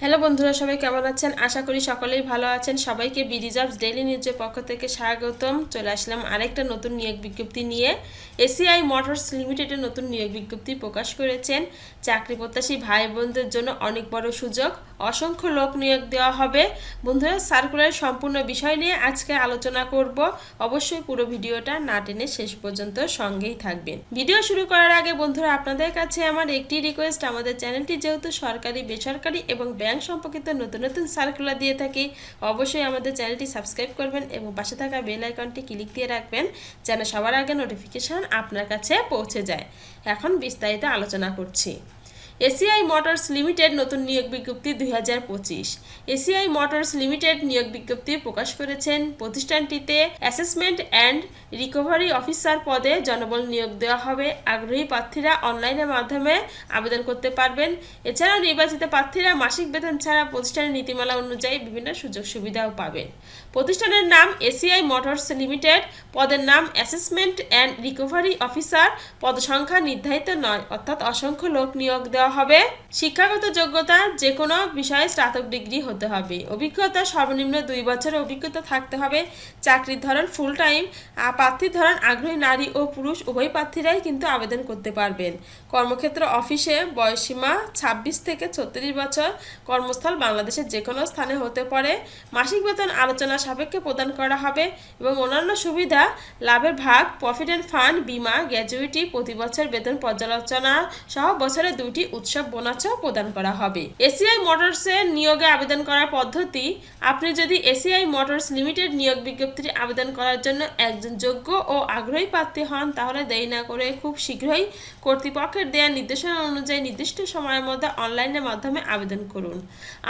Hello বন্ধুরা, সবাই কেমন আছেন? আশা করি সকলেই ভালো আছেন। সবাইকে বিডি জবস ডেইলি নিউজের পক্ষ থেকে স্বাগতম। চলে আসলাম আরেকটা নতুন নিয়োগ বিজ্ঞপ্তি নিয়ে। এসিআই মোটরস লিমিটেডের নতুন নিয়োগ বিজ্ঞপ্তি প্রকাশ করেছেন। চাকরি প্রত্যাশী ভাই বোনদের জন্য অনেক বড় সুযোগ। অসংখ্য লোক নিয়োগ দেওয়া হবে। বন্ধুরা সার্কুলার সম্পূর্ণ বিষয় নিয়ে আজকে আলোচনা করব। অবশ্যই পুরো ভিডিওটা না টেনে শেষ পর্যন্ত সঙ্গেই থাকবেন। ভিডিও শুরু করার আগে বন্ধুরা, আপনাদের কাছে আমার একটি রিকোয়েস্ট আমাদের চ্যানেলটি যেহেতু সরকারি, বেসরকারি এবং ব্যাংক সম্পর্কিত নতুন নতুন সার্কুলার দিয়ে থাকি, অবশ্যই আমাদের চ্যানেলটি সাবস্ক্রাইব করবেন এবং পাশে থাকা বেল আইকনটি ক্লিক দিয়ে রাখবেন, যেন সবার আগে নোটিফিকেশান আপনার কাছে পৌঁছে যায়। এখন বিস্তারিত আলোচনা করছি। এসিআই মোটরস লিমিটেড নতুন নিয়োগ বিজ্ঞপ্তি দুই হাজার পঁচিশ। এসিআই মোটরস লিমিটেড নিয়োগ বিজ্ঞপ্তি প্রকাশ করেছেন প্রতিষ্ঠানটিতে অ্যাসেসমেন্ট অ্যান্ড রিকভারি অফিসার পদে জনবল নিয়োগ দেওয়া হবে। আগ্রহী প্রার্থীরা অনলাইনের মাধ্যমে আবেদন করতে পারবেন। এছাড়াও নির্বাচিত প্রার্থীরা মাসিক বেতন ছাড়া প্রতিষ্ঠানের নীতিমালা অনুযায়ী বিভিন্ন সুযোগ সুবিধাও পাবেন। প্রতিষ্ঠানের নাম এসিআই মোটরস লিমিটেড। পদের নাম অ্যাসেসমেন্ট অ্যান্ড রিকভারি অফিসার। পদসংখ্যা নির্ধারিত নয়, অর্থাৎ অসংখ্য লোক নিয়োগ দেওয়া হবে। শিক্ষাগত যোগ্যতা যে কোনো বিষয়ে স্নাতক ডিগ্রি হতে হবে। অভিজ্ঞতা সর্বনিম্ন দুই বছরের অভিজ্ঞতা থাকতে হবে। চাকরির ধরন ফুল টাইম প্রার্থীর ধরন আগ্রহী নারী ও পুরুষ, উভয় প্রার্থীরাই কিন্তু আবেদন করতে পারবেন। কর্মক্ষেত্র অফিসে বয়সীমা ছাব্বিশ থেকে ছত্রিশ বছর। কর্মস্থল বাংলাদেশের যে কোনো স্থানে হতে পারে। মাসিক বেতন আলোচনা সাপেক্ষে প্রদান করা হবে এবং অন্যান্য সুবিধা লাভের ভাগ প্রফিট অ্যান্ড ফান্ড বিমা গ্র্যাজুইটি প্রতি বছর বেতন পর্যালোচনা সহ বছরে দুটি উৎসব বোনাসও প্রদান করা হবে। এসিআই মোটরসের নিয়োগে আবেদন করার পদ্ধতি, আপনি যদি এসিআই মোটরস লিমিটেড নিয়োগ বিজ্ঞপ্তির আবেদন করার জন্য একজন যোগ্য ও আগ্রহী প্রার্থী হন, তাহলে দেরি না করে খুব শীঘ্রই কর্তৃপক্ষের দেওয়া নির্দেশনা অনুযায়ী নির্দিষ্ট সময়ের মধ্যে অনলাইনের মাধ্যমে আবেদন করুন।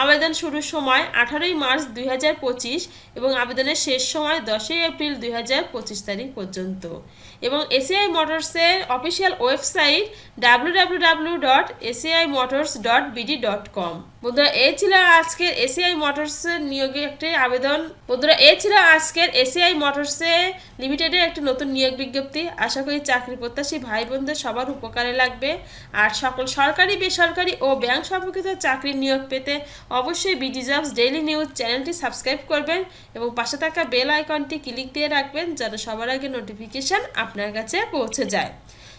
আবেদন শুরুর সময় আঠারোই মার্চ দুই হাজার পঁচিশ এবং আবেদনের শেষ সময় দশই এপ্রিল দুই হাজার পঁচিশ তারিখ পর্যন্ত। এবং ACI মোটরসের official website W W W dot ACI motors dot BD dot com. বন্ধুরা এই ছিল আজকের এসিআই মোটরসের নিয়োগে একটি আবেদন। বন্ধুরা এই ছিল আজকের এসিআই মোটরসে লিমিটেডের একটি নতুন নিয়োগ বিজ্ঞপ্তি। আশা করি চাকরি প্রত্যাশী ভাই বোনদের সবার উপকারে লাগবে। আর সকল সরকারি, বেসরকারি ও ব্যাংক সম্পর্কিত চাকরির নিয়োগ পেতে অবশ্যই বিডি জবস ডেইলি নিউজ চ্যানেলটি সাবস্ক্রাইব করবেন এবং পাশে থাকা বেল আইকনটি ক্লিক দিয়ে রাখবেন যেন সবার আগে নোটিফিকেশন আপনার কাছে পৌঁছে যায়।